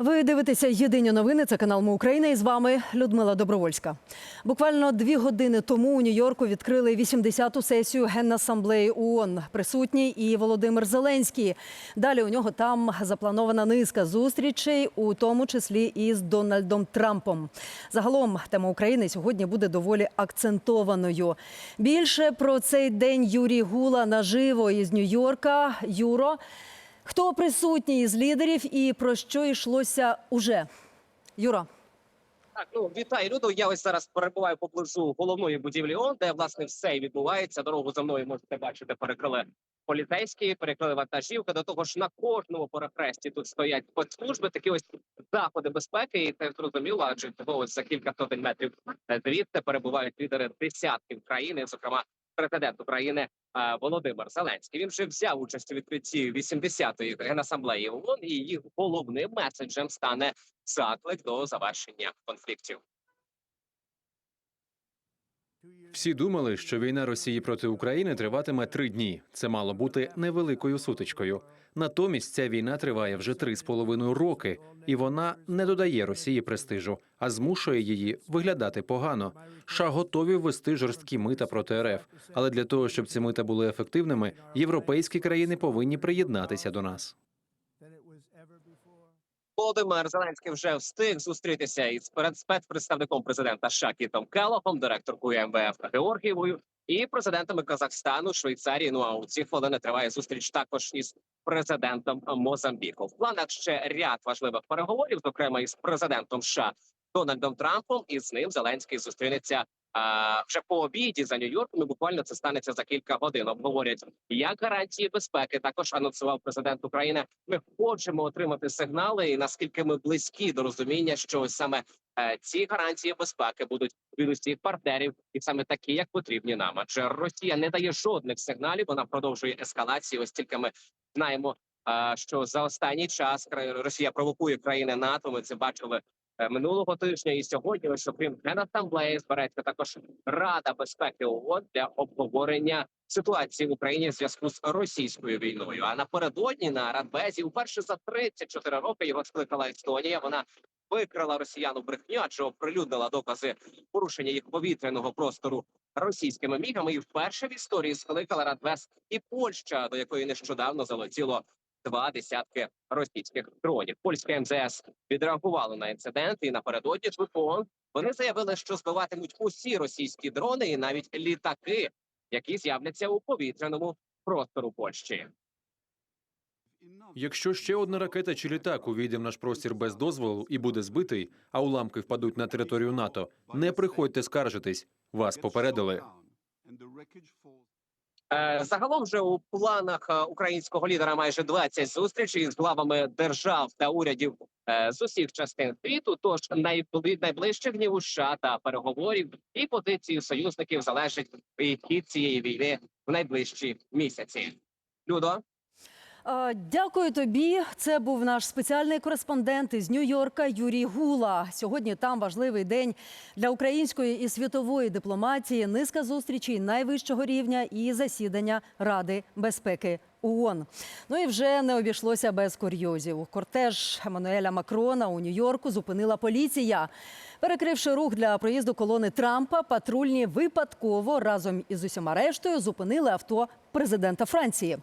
Ви дивитеся єдині новини. Це канал Ми Україна. І з вами Людмила Добровольська. Буквально дві години тому у Нью-Йорку відкрили 80-ту сесію Генасамблеї ООН. Присутній і Володимир Зеленський. Далі у нього там запланована низка зустрічей, у тому числі і з Дональдом Трампом. Загалом тема України сьогодні буде доволі акцентованою. Більше про цей день Юрій Гула наживо із Нью-Йорка. Юро. Хто присутній із лідерів і про що йшлося уже? Юра. Так, ну вітаю, Люду. Я ось зараз перебуваю поблизу головної будівлі ООН, де власне все і відбувається. Дорогу за мною можете бачити, перекрили поліцейські, перекрили вантажівки. До того ж, на кожному перехресті тут стоять спецслужби, такі ось заходи безпеки, і це зрозуміло, адже того ось за кілька сотень метрів е, звідти перебувають лідери десятків країн, зокрема президент України Володимир Зеленський. Він вже взяв участь у відкритті 80-ї генасамблеї ООН, і їх головним меседжем стане заклик до завершення конфліктів. Всі думали, що війна Росії проти України триватиме три дні. Це мало бути невеликою сутичкою. Натомість ця війна триває вже три з половиною роки, і вона не додає Росії престижу, а змушує її виглядати погано. США готові ввести жорсткі мита проти РФ. Але для того, щоб ці мита були ефективними, європейські країни повинні приєднатися до нас. Володимир Зеленський вже встиг зустрітися із спецпредставником президента США Кітом Келохом, директоркою МВФ Георгієвою і президентами Казахстану, Швейцарії. Ну а у ці хвилини триває зустріч також із президентом Мозамбіку. В планах ще ряд важливих переговорів, зокрема із президентом США Дональдом Трампом. І з ним Зеленський зустрінеться вже по обіді за Нью-Йорком. І буквально це станеться за кілька годин. Обговорять як гарантії безпеки. Також анонсував президент України. Ми хочемо отримати сигнали, і наскільки ми близькі до розуміння, що саме е, ці гарантії безпеки будуть від усіх партнерів, і саме такі, як потрібні нам. Адже Росія не дає жодних сигналів. Вона продовжує ескалацію. Ось тільки ми знаємо, е, що за останній час Росія провокує країни НАТО. Ми це бачили минулого тижня і сьогодні. Ось окрім генасамблеї збереться також Рада безпеки ООН для обговорення ситуації в Україні в зв'язку з російською війною. А напередодні на Радбезі вперше за 34 роки його скликала Естонія. Вона викрила росіян у брехню, адже оприлюднила докази порушення їх повітряного простору російськими мігами. І вперше в історії скликала Радбез і Польща, до якої нещодавно залетіло два десятки російських дронів. Польська МЗС відреагувало на інцидент і напередодні ж вони заявили, що збиватимуть усі російські дрони і навіть літаки, які з'являться у повітряному простору Польщі. Якщо ще одна ракета чи літак увійде в наш простір без дозволу і буде збитий, а уламки впадуть на територію НАТО, не приходьте скаржитись. Вас попередили. Е, Загалом вже у планах е, українського лідера майже 20 зустрічей з главами держав та урядів е, з усіх частин світу. Тож найбли- найближчих днів у США та переговорів і позиції союзників залежить і хід цієї війни в найближчі місяці. Людо. Е, Дякую тобі. Це був наш спеціальний кореспондент із Нью-Йорка Юрій Гула. Сьогодні там важливий день для української і світової дипломатії. Низка зустрічей найвищого рівня і засідання Ради безпеки ООН. Ну і вже не обійшлося без курйозів. Кортеж Еммануеля Макрона у Нью-Йорку зупинила поліція. Перекривши рух для проїзду колони Трампа, патрульні випадково разом із усіма рештою зупинили авто президента Франції.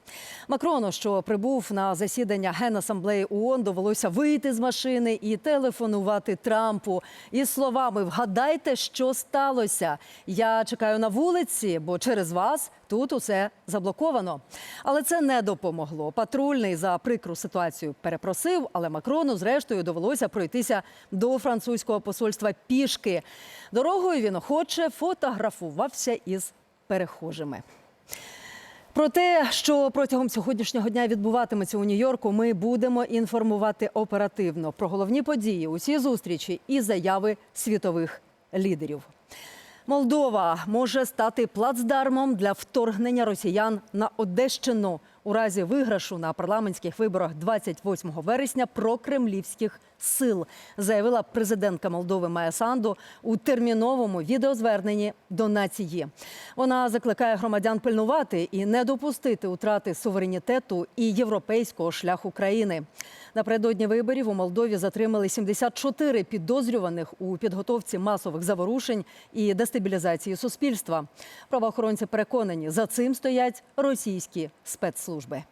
Макрону, що прибув на засідання Генасамблеї ООН, довелося вийти з машини і телефонувати Трампу із словами Вгадайте, що сталося. Я чекаю на вулиці, бо через вас тут усе заблоковано. Але це не допомогло. Патрульний за прикру ситуацію перепросив, але Макрону, зрештою, довелося пройтися до французького посольства пішки. Дорогою він охоче фотографувався із перехожими. Про те, що протягом сьогоднішнього дня відбуватиметься у Нью-Йорку, ми будемо інформувати оперативно про головні події, усі зустрічі і заяви світових лідерів. Молдова може стати плацдармом для вторгнення росіян на Одещину. у разі виграшу на парламентських виборах 28 вересня прокремлівських сил, заявила президентка Молдови Майя Санду у терміновому відеозверненні до нації. Вона закликає громадян пильнувати і не допустити утрати суверенітету і європейського шляху країни. Напередодні виборів у Молдові затримали 74 підозрюваних у підготовці масових заворушень і дестабілізації суспільства. Правоохоронці переконані, за цим стоять російські спецслужби.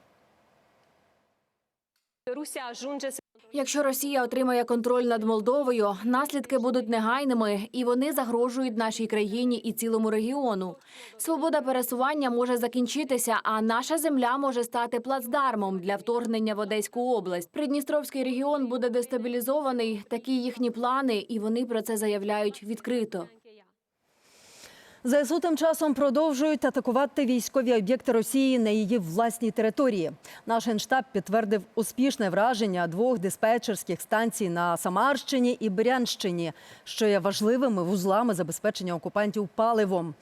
Якщо Росія отримає контроль над Молдовою, наслідки будуть негайними, і вони загрожують нашій країні і цілому регіону. Свобода пересування може закінчитися, а наша земля може стати плацдармом для вторгнення в Одеську область. Придністровський регіон буде дестабілізований. Такі їхні плани, і вони про це заявляють відкрито. ЗСУ тим часом продовжують атакувати військові об'єкти Росії на її власній території. Наш генштаб підтвердив успішне враження двох диспетчерських станцій на Самарщині і Брянщині, що є важливими вузлами забезпечення окупантів паливом.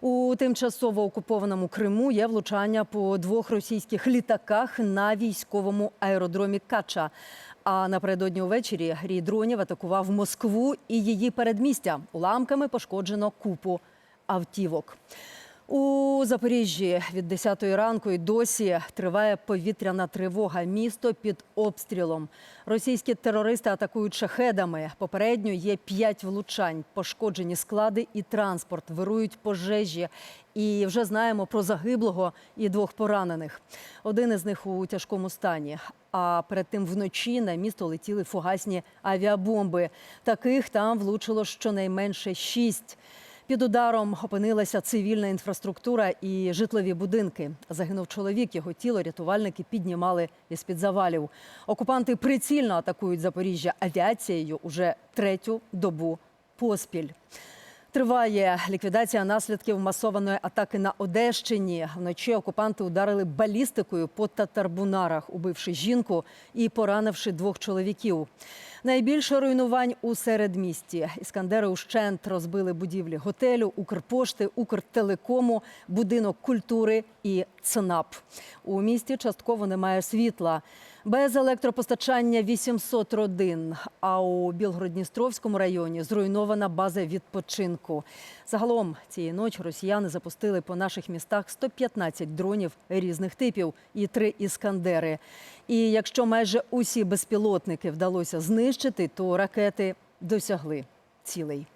У тимчасово окупованому Криму є влучання по двох російських літаках на військовому аеродромі Кача. А напередодні увечері рій дронів атакував Москву і її передмістя. Уламками пошкоджено купу автівок. У Запоріжжі від 10 ранку і досі триває повітряна тривога. Місто під обстрілом. Російські терористи атакують шахедами. Попередньо є п'ять влучань, пошкоджені склади і транспорт, вирують пожежі. І вже знаємо про загиблого і двох поранених. Один із них у тяжкому стані. А перед тим вночі на місто летіли фугасні авіабомби. Таких там влучило щонайменше шість. Під ударом опинилася цивільна інфраструктура і житлові будинки. Загинув чоловік. Його тіло рятувальники піднімали із під завалів. Окупанти прицільно атакують Запоріжжя авіацією уже третю добу поспіль. Триває ліквідація наслідків масованої атаки на Одещині. Вночі окупанти ударили балістикою по татарбунарах, убивши жінку і поранивши двох чоловіків. Найбільше руйнувань у середмісті. Іскандери ущент розбили будівлі готелю, Укрпошти, Укртелекому, будинок культури і ЦНАП. У місті частково немає світла. Без електропостачання 800 родин. А у Білгород-Дністровському районі зруйнована база відпочинку. Загалом цієї ночі росіяни запустили по наших містах 115 дронів різних типів і три іскандери. І якщо майже усі безпілотники вдалося знищити, то ракети досягли цілей.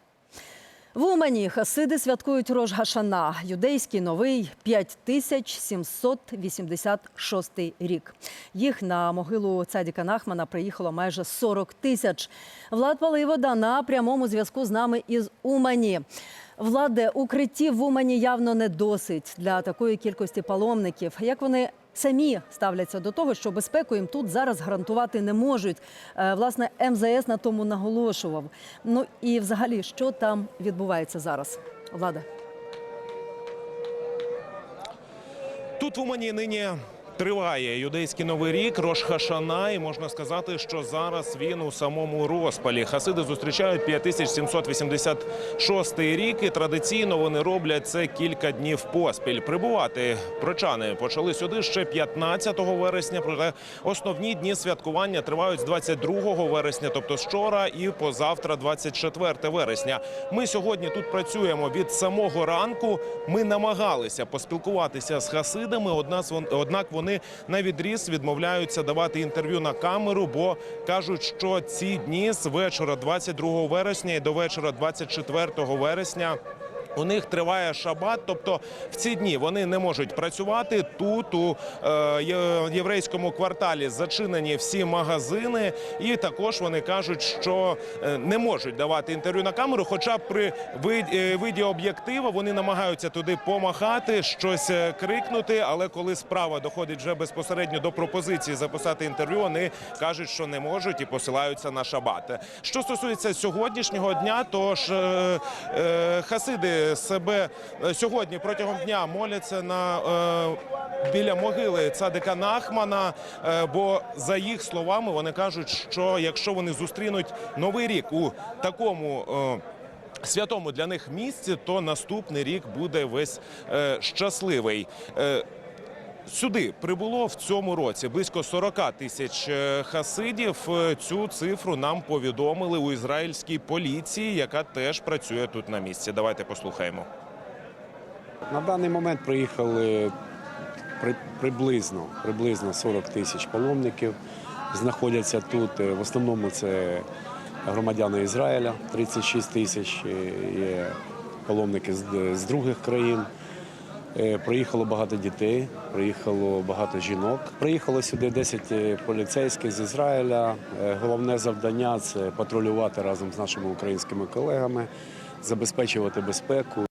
В Умані хасиди святкують Рож Гашана, юдейський новий 5786 рік. Їх на могилу цадіка Нахмана приїхало майже 40 тисяч. Влад Паливода на прямому зв'язку з нами із Умані. Владе, укриттів в Умані явно не досить для такої кількості паломників. Як вони самі ставляться до того, що безпеку їм тут зараз гарантувати не можуть. Е, Власне, МЗС на тому наголошував. Ну і взагалі, що там відбувається зараз? Влада. Тут в Умані нині триває юдейський новий рік, Рош Хашана, і можна сказати, що зараз він у самому розпалі. Хасиди зустрічають 5786 рік, і традиційно вони роблять це кілька днів поспіль. Прибувати прочани почали сюди ще 15 вересня. Проте основні дні святкування тривають з 22 вересня, тобто вчора, і позавтра, 24 вересня. Ми сьогодні тут працюємо від самого ранку. Ми намагалися поспілкуватися з хасидами. Однак вон- однак вони на відріз відмовляються давати інтерв'ю на камеру, бо кажуть, що ці дні з вечора 22 вересня і до вечора 24 вересня. У них триває шабат, тобто в ці дні вони не можуть працювати. Тут у е, єврейському кварталі зачинені всі магазини, і також вони кажуть, що е, не можуть давати інтерв'ю на камеру. Хоча при е, виді об'єктива вони намагаються туди помахати, щось крикнути. Але коли справа доходить вже безпосередньо до пропозиції записати інтерв'ю, вони кажуть, що не можуть і посилаються на шабат. Що стосується сьогоднішнього дня, то ж хасиди себе е, сьогодні протягом дня моляться на е, біля могили цадика Нахмана. е, бо за їх словами вони кажуть, що якщо вони зустрінуть новий рік у такому. Святому для них місці, то наступний рік буде весь щасливий. Сюди прибуло в цьому році близько 40 тисяч е, хасидів. Е, Цю цифру нам повідомили у ізраїльській поліції, яка теж працює тут на місці. Давайте послухаємо. На даний момент приїхали при, приблизно, приблизно 40 тисяч паломників. Знаходяться тут. е, В основному це громадяни Ізраїля, 36 тисяч, є паломники з других країн. Е, Приїхало багато дітей, приїхало багато жінок. Приїхало сюди 10 поліцейських з Ізраїля. Е, Головне завдання це патрулювати разом з нашими українськими колегами, забезпечувати безпеку.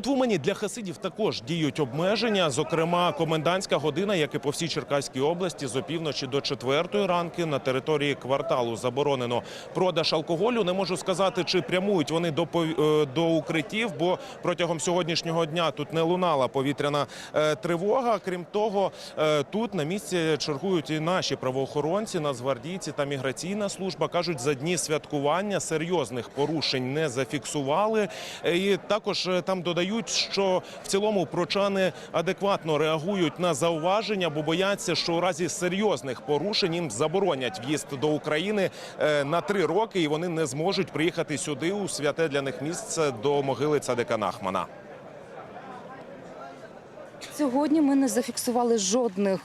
Тут в Умані для хасидів також діють обмеження. Зокрема, комендантська година, як і по всій Черкаській області, з опівночі до четвертої ранки на території кварталу заборонено продаж алкоголю. Не можу сказати, чи прямують вони до е, до укриттів, бо протягом сьогоднішнього дня тут не лунала повітряна е, тривога. Крім того, е, тут на місці чергують і наші правоохоронці, нацгвардійці та міграційна служба кажуть, за дні святкування серйозних порушень не зафіксували. І також там додають, що в цілому прочани адекватно реагують на зауваження, бо бояться, що у разі серйозних порушень їм заборонять в'їзд до України е, на три роки, і вони не зможуть приїхати сюди у святе для них місце до могили цадика Нахмана. Сьогодні ми не зафіксували жодних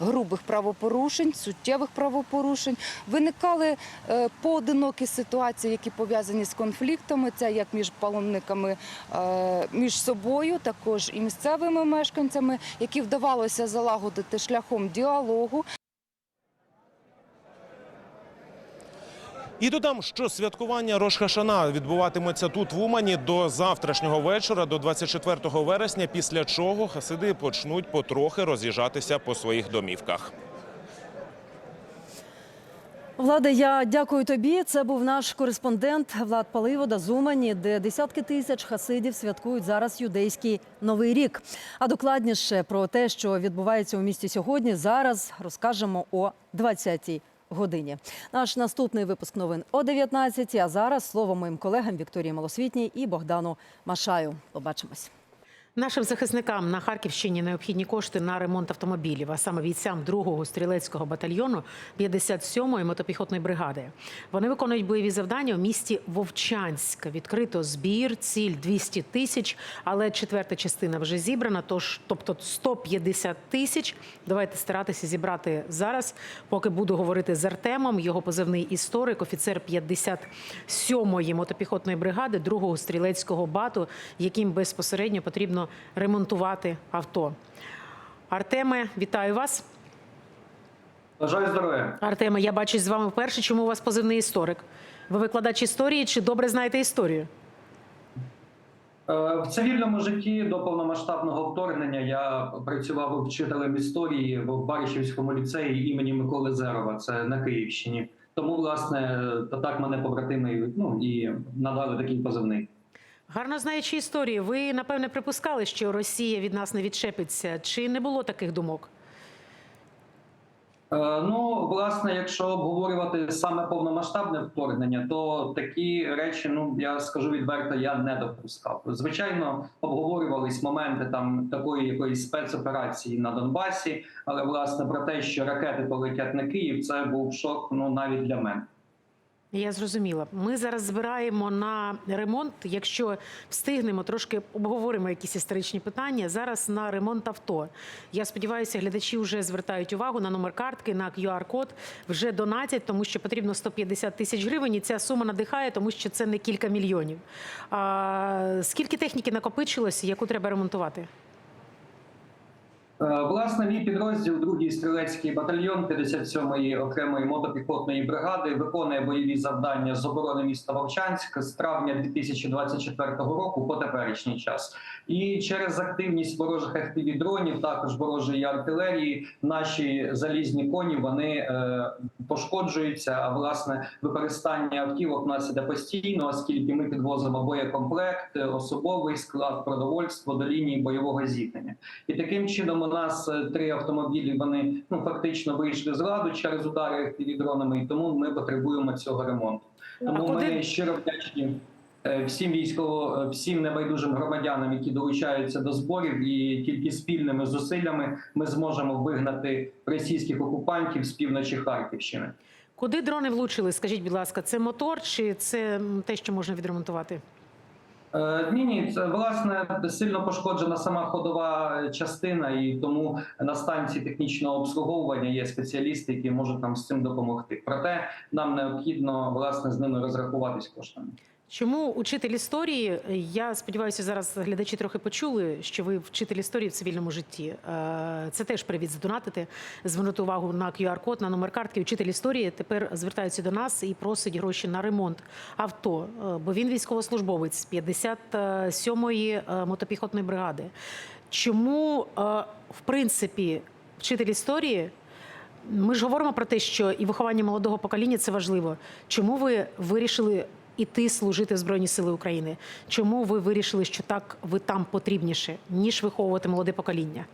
грубих правопорушень, суттєвих правопорушень. Виникали е, поодинокі ситуації, які пов'язані з конфліктами. Це як між паломниками е, між собою, також і місцевими мешканцями, які вдавалося залагодити шляхом діалогу. І додам, що святкування Рошхашана відбуватиметься тут в Умані до завтрашнього вечора, до 24 вересня, після чого хасиди почнуть потрохи роз'їжджатися по своїх домівках. Владе, я дякую тобі. Це був наш кореспондент Влад Паливода з Умані, де десятки тисяч хасидів святкують зараз юдейський новий рік. А докладніше про те, що відбувається у місті сьогодні, зараз розкажемо о 20-й годині. Наш наступний випуск новин о 19-й. А зараз слово моїм колегам Вікторії Малосвітній і Богдану Машаю. Побачимось. Нашим захисникам на Харківщині необхідні кошти на ремонт автомобілів, а саме бійцям 2-го стрілецького батальйону 57-ї мотопіхотної бригади. Вони виконують бойові завдання у місті Вовчанськ. Відкрито збір, ціль 200 тисяч, але четверта частина вже зібрана. Тож, тобто 150 тисяч. Давайте старатися зібрати зараз. Поки буду говорити з Артемом, його позивний історик, офіцер 57-ї мотопіхотної бригади, 2-го стрілецького бату, яким безпосередньо потрібно ремонтувати авто. Артеме, вітаю вас. Бажаю здоров'я. Артеме, я бачусь з вами вперше. Чому у вас позивний історик? Ви викладач історії чи добре знаєте історію? Е, В цивільному житті до повномасштабного вторгнення я працював вчителем історії в Баришівському ліцеї імені Миколи Зерова. Це на Київщині. Тому, власне, так мене побратими ну і надали такий позивний. Гарно знаючи історію, ви напевне припускали, що Росія від нас не відчепиться. Чи не було таких думок? Е, Ну, власне, якщо обговорювати саме повномасштабне вторгнення, то такі речі, ну я скажу відверто, я не допускав. Звичайно, обговорювались моменти там такої якоїсь спецоперації на Донбасі, але власне про те, що ракети полетять на Київ, це був шок. Ну навіть для мене. Я зрозуміла. Ми зараз збираємо на ремонт. Якщо встигнемо, трошки обговоримо якісь історичні питання. Зараз на ремонт авто. Я сподіваюся, глядачі вже звертають увагу на номер картки, на QR-код. Вже донатять, тому що потрібно 150 тисяч гривень. І ця сума надихає, тому що це не кілька мільйонів. А, скільки техніки накопичилось, яку треба ремонтувати? Е, Власне, мій підрозділ, другий стрілецький батальйон 57-ї окремої мотопіхотної бригади, виконує бойові завдання з оборони міста Вовчанськ з травня 2024 року по теперішній час. І через активність ворожих FPV-дронів, також ворожої артилерії, наші залізні коні вони е, пошкоджуються. А власне використання автівок нас іде постійно, оскільки ми підвозимо боєкомплект, особовий склад, продовольство до лінії бойового зіткнення. І таким чином нас е, три автомобілі вони ну фактично вийшли з ладу через удари FPV-дронами, і тому ми потребуємо цього ремонту. А Тому куди- ми щиро вдячні. е, всім військово, всім небайдужим громадянам, які долучаються до зборів, і тільки спільними зусиллями ми зможемо вигнати російських окупантів з півночі Харківщини. Куди дрони влучили? Скажіть, будь ласка, це мотор чи це те, що можна відремонтувати? Е, Ні, ні, це власне сильно пошкоджена сама ходова частина, і тому на станції технічного обслуговування є спеціалісти, які можуть нам з цим допомогти. Проте нам необхідно власне з ними розрахуватись коштами. Чому учитель історії? Я сподіваюся, зараз глядачі трохи почули, що ви вчитель історії в цивільному житті. Е, Це теж привід задонатити, звернути увагу на QR-код, на номер картки. Учитель історії тепер звертається до нас і просить гроші на ремонт авто, е, бо він військовослужбовець 57-ї е, мотопіхотної бригади. Чому, е, в принципі, вчитель історії? Ми ж говоримо про те, що і виховання молодого покоління це важливо. Чому ви вирішили іти служити в Збройні Сили України? Чому ви вирішили, що так ви там потрібніше, ніж виховувати молоде покоління?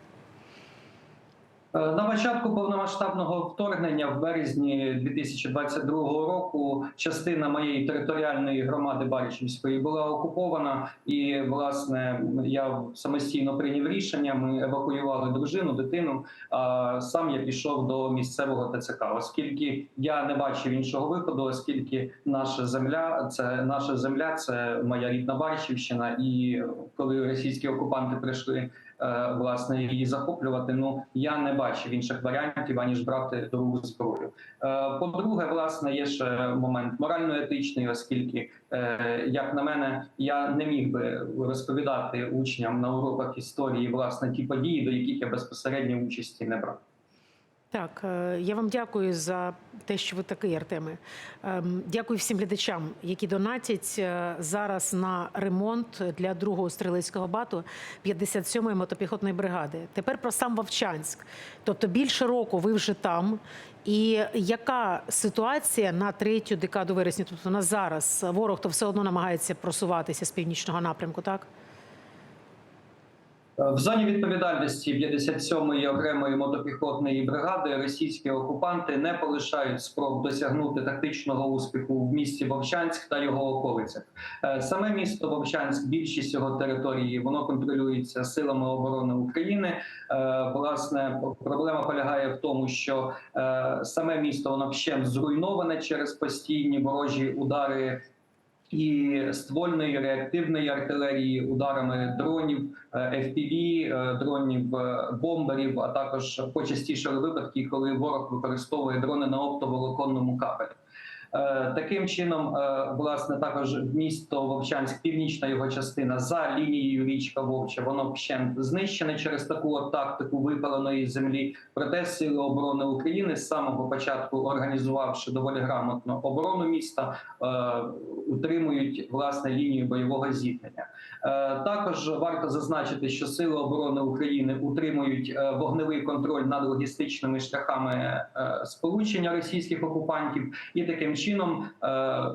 Е, На початку повномасштабного вторгнення в березні 2022 року частина моєї територіальної громади Баричівської була окупована, і власне я самостійно прийняв рішення. Ми евакуювали дружину, дитину. А сам я пішов до місцевого ТЦК, оскільки я не бачив іншого виходу, оскільки наша земля це наша земля, це моя рідна Баричівщина. І коли російські окупанти прийшли власне її захоплювати. Ну я не бачив інших варіантів аніж брати рук зброю. Е, По-друге, власне, є ще момент морально-етичний, оскільки, е, як на мене, я не міг би розповідати учням на уроках історії власне ті події, до яких я безпосередньо участі не брав. Так, е, я вам дякую за те, що ви такий, Артеме. Ем, Дякую всім глядачам, які донатять е, зараз на ремонт для другого стрілецького бату 57-ї мотопіхотної бригади. Тепер про сам Вовчанськ. Тобто більше року ви вже там. І яка ситуація на третю декаду вересня? Тобто на зараз ворог то все одно намагається просуватися з північного напрямку, так? В зоні відповідальності 57-ї окремої мотопіхотної бригади російські окупанти не полишають спроб досягнути тактичного успіху в місті Вовчанськ та його околицях. Е, Саме місто Вовчанськ, більшість його території, воно контролюється силами оборони України. Е, Власне, проблема полягає в тому, що е, саме місто воно вщент зруйноване через постійні ворожі удари і ствольної реактивної артилерії, ударами дронів, е, FPV, е, дронів е, бомберів, а також почастіше випадки, коли ворог використовує дрони на оптоволоконному кабелі. Е, Таким чином, е, власне, також місто Вовчанськ, північна його частина за лінією річка Вовча, воно вщент знищене через таку тактику випаленої землі. Проте сили оборони України з самого початку, організувавши доволі грамотно оборону міста, е, утримують власне лінію бойового зіткнення. Також варто зазначити, що сили оборони України утримують вогневий контроль над логістичними шляхами сполучення російських окупантів, і таким чином е,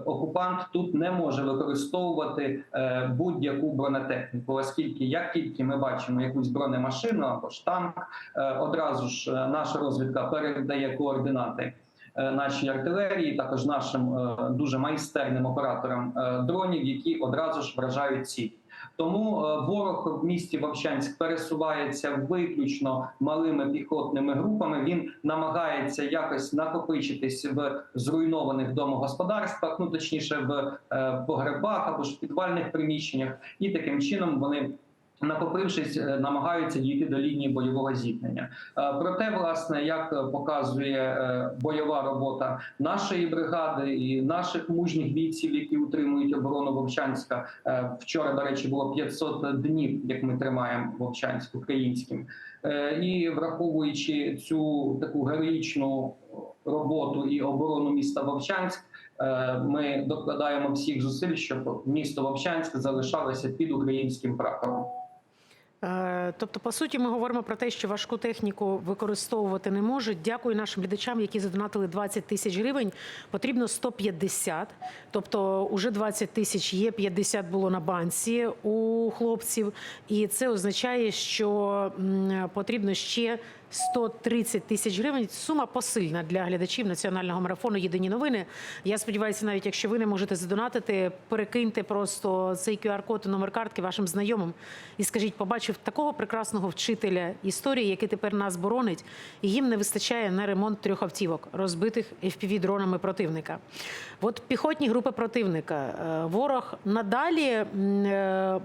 окупант тут не може використовувати е, будь-яку бронетехніку, оскільки як тільки ми бачимо якусь бронемашину або ж танк, е, одразу ж наша розвідка передає координати нашій артилерії, також нашим дуже майстерним операторам дронів, які одразу ж вражають ціль. Тому е, ворог в місті Вовчанськ пересувається виключно малими піхотними групами. Він намагається якось накопичитись в зруйнованих домогосподарствах, ну точніше в е, погребах або ж в підвальних приміщеннях, і таким чином вони. Накопившись, е, намагаються дійти до лінії бойового зіткнення. Е, Проте, власне, як показує е, бойова робота нашої бригади і наших мужніх бійців, які утримують оборону Вовчанська, вчора, до речі, було 500 днів, як ми тримаємо Вовчанськ українським, і враховуючи цю таку героїчну роботу і оборону міста Вовчанськ. Ми докладаємо всіх зусиль, щоб місто Вовчанськ залишалося під українським прапором. Е, Тобто, по суті, ми говоримо про те, що важку техніку використовувати не можуть. Дякую нашим глядачам, які задонатили 20 тисяч гривень. Потрібно 150. Тобто, уже 20 тисяч є, 50 було на банці у хлопців. І це означає, що потрібно ще 130 тисяч гривень. Сума посильна для глядачів національного марафону Єдині новини. Я сподіваюся, навіть якщо ви не можете задонатити, перекиньте просто цей QR-код і номер картки вашим знайомим і скажіть, побачив такого прекрасного вчителя історії, який тепер нас боронить, і їм не вистачає на ремонт трьох автівок, розбитих FPV-дронами противника. От піхотні групи противника. Е, Ворог надалі е,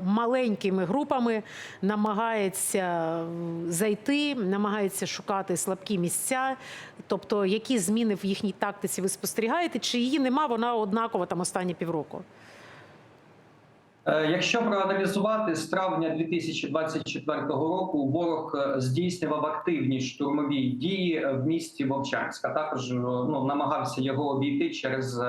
маленькими групами намагається зайти, намагається шукати слабкі місця. Тобто, які зміни в їхній тактиці ви спостерігаєте? Чи її нема? Вона однакова там останні півроку. Е, Якщо проаналізувати з травня 2024 року, ворог е, здійснював активні штурмові дії в місті Вовчанськ, а також е, ну, намагався його обійти через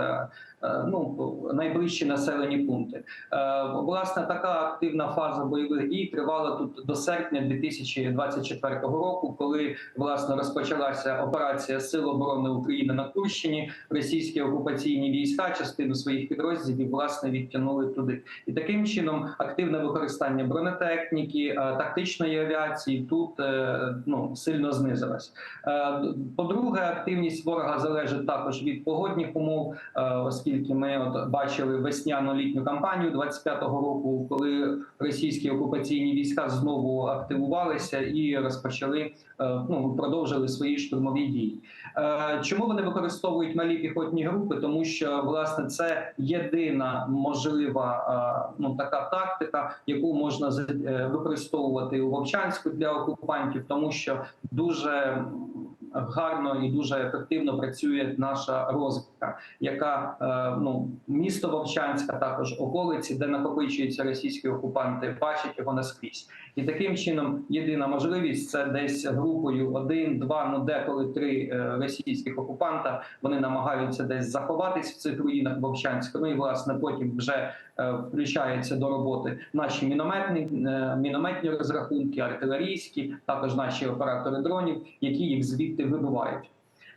ну, найближчі населені пункти. Е, Власне, така активна фаза бойових дій тривала тут до серпня 2024 року, коли власне розпочалася операція Сил оборони України на Курщині. Російські окупаційні війська частину своїх підрозділів власне відтягнули туди. І таким чином активне використання бронетехніки, е, тактичної авіації тут е, ну сильно знизилось. Е, По-друге, активність ворога залежить також від погодних умов, е, оскільки ми от бачили весняно-літню кампанію 25-го року, коли російські окупаційні війська знову активувалися і розпочали е, ну продовжили свої штурмові дії. Е, Чому вони використовують малі піхотні групи? Тому що власне це єдина можлива е, ну така тактика, яку можна використовувати у Вовчанську для окупантів, тому що дуже гарно і дуже ефективно працює наша розвідка, яка е, ну місто Вовчанська, також околиці, де накопичуються російські окупанти, бачать його наскрізь. І таким чином єдина можливість це десь групою один, два, ну деколи три е, російських окупанта. Вони намагаються десь заховатись в цих руїнах Вовчанська. Ну і власне потім вже е, включаються до роботи наші мінометні мінометні розрахунки, артилерійські, також наші оператори дронів, які їх звідти вибивають.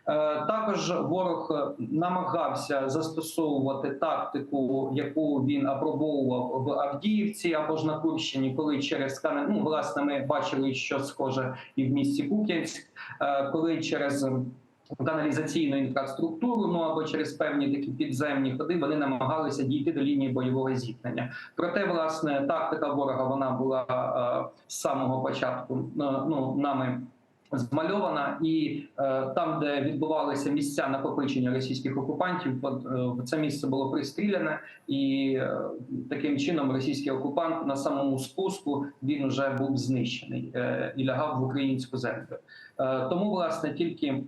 Е, Також ворог е, намагався застосовувати тактику, яку він апробовував в Авдіївці або ж на Курщині, коли через Кане... ну, власне, ми бачили, що схоже і в місті Куп'янськ, е, коли через каналізаційну інфраструктуру, ну або через певні такі підземні ходи, вони намагалися дійти до лінії бойового зіткнення. Проте, власне, тактика ворога вона була з самого початку ну нами. Змальована і е, там, де відбувалися місця накопичення російських окупантів, от, е, це місце було пристріляне, і е, таким чином російський окупант на самому спуску він вже був знищений е, і лягав в українську землю. Е, тому, власне, тільки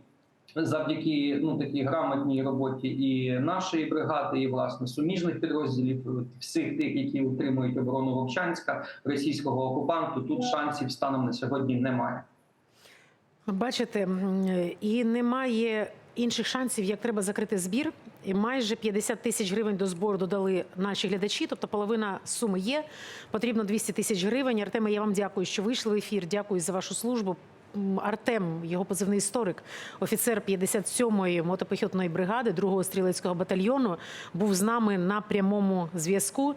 завдяки ну такій грамотній роботі і нашої бригади, і власне суміжних підрозділів, всіх тих, які утримують оборону Вовчанська російського окупанту, тут шансів станом на сьогодні немає. Бачите, і немає інших шансів, як треба закрити збір. І майже 50 тисяч гривень до збору додали наші глядачі, тобто половина суми є. Потрібно 200 тисяч гривень. Артеме, я вам дякую, що вийшли в ефір. Дякую за вашу службу. Артем, його позивний історик, офіцер 57-ї мотопіхотної бригади 2-го стрілецького батальйону, був з нами на прямому зв'язку.